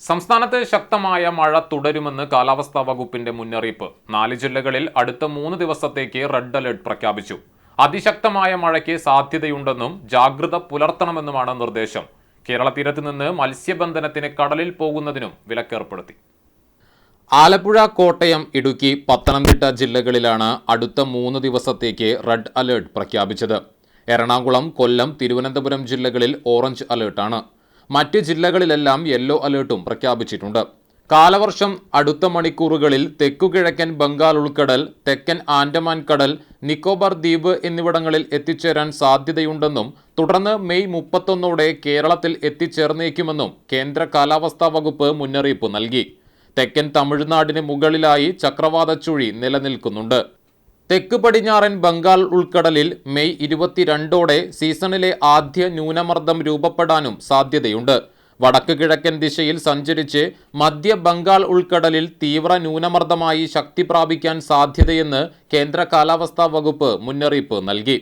സംസ്ഥാനത്ത് ശക്തമായ മഴ തുടരുമെന്ന് കാലാവസ്ഥാ വകുപ്പിന്റെ മുന്നറിയിപ്പ്. നാല് ജില്ലകളിൽ അടുത്ത മൂന്ന് ദിവസത്തേക്ക് റെഡ് അലർട്ട് പ്രഖ്യാപിച്ചു. അതിശക്തമായ മഴയ്ക്ക് സാധ്യതയുണ്ടെന്നും ജാഗ്രത പുലർത്തണമെന്നുമാണ് നിർദ്ദേശം. കേരള തീരത്ത് നിന്ന് മത്സ്യബന്ധനത്തിന് കടലിൽ പോകുന്നതിനും വിലക്കേർപ്പെടുത്തി. ആലപ്പുഴ കോട്ടയം ഇടുക്കി പത്തനംതിട്ട ജില്ലകളിലാണ് അടുത്ത മൂന്ന് ദിവസത്തേക്ക് റെഡ് അലേർട്ട് പ്രഖ്യാപിച്ചത്. എറണാകുളം കൊല്ലം തിരുവനന്തപുരം ജില്ലകളിൽ ഓറഞ്ച് അലേർട്ടാണ്. മറ്റ് ജില്ലകളിലെല്ലാം യെല്ലോ അലേർട്ടും പ്രഖ്യാപിച്ചിട്ടുണ്ട്. കാലവർഷം അടുത്ത മണിക്കൂറുകളിൽ തെക്കുകിഴക്കൻ ബംഗാൾ ഉൾക്കടൽ തെക്കൻ ആൻഡമാൻ കടൽ നിക്കോബാർ ദ്വീപ് എന്നിവിടങ്ങളിൽ എത്തിച്ചേരാൻ സാധ്യതയുണ്ടെന്നും തുടർന്ന് മെയ് മുപ്പത്തൊന്നോടെ കേരളത്തിൽ എത്തിച്ചേർന്നേക്കുമെന്നും കേന്ദ്ര കാലാവസ്ഥാ വകുപ്പ് മുന്നറിയിപ്പ് നൽകി. തെക്കൻ തമിഴ്നാടിന് മുകളിലായി ചക്രവാത ചുഴി നിലനിൽക്കുന്നുണ്ട്. തെക്ക് പടിഞ്ഞാറൻ ബംഗാൾ ഉൾക്കടലിൽ മെയ് ഇരുപത്തിരണ്ടോടെ സീസണിലെ ആദ്യ ന്യൂനമർദ്ദം രൂപപ്പെടാനും സാധ്യതയുണ്ട്. വടക്ക് കിഴക്കൻ ദിശയിൽ സഞ്ചരിച്ച് മധ്യ ബംഗാൾ ഉൾക്കടലിൽ തീവ്ര ന്യൂനമർദ്ദമായി ശക്തി പ്രാപിക്കാൻ സാധ്യതയെന്ന് കേന്ദ്ര കാലാവസ്ഥാ വകുപ്പ് മുന്നറിയിപ്പ് നൽകി.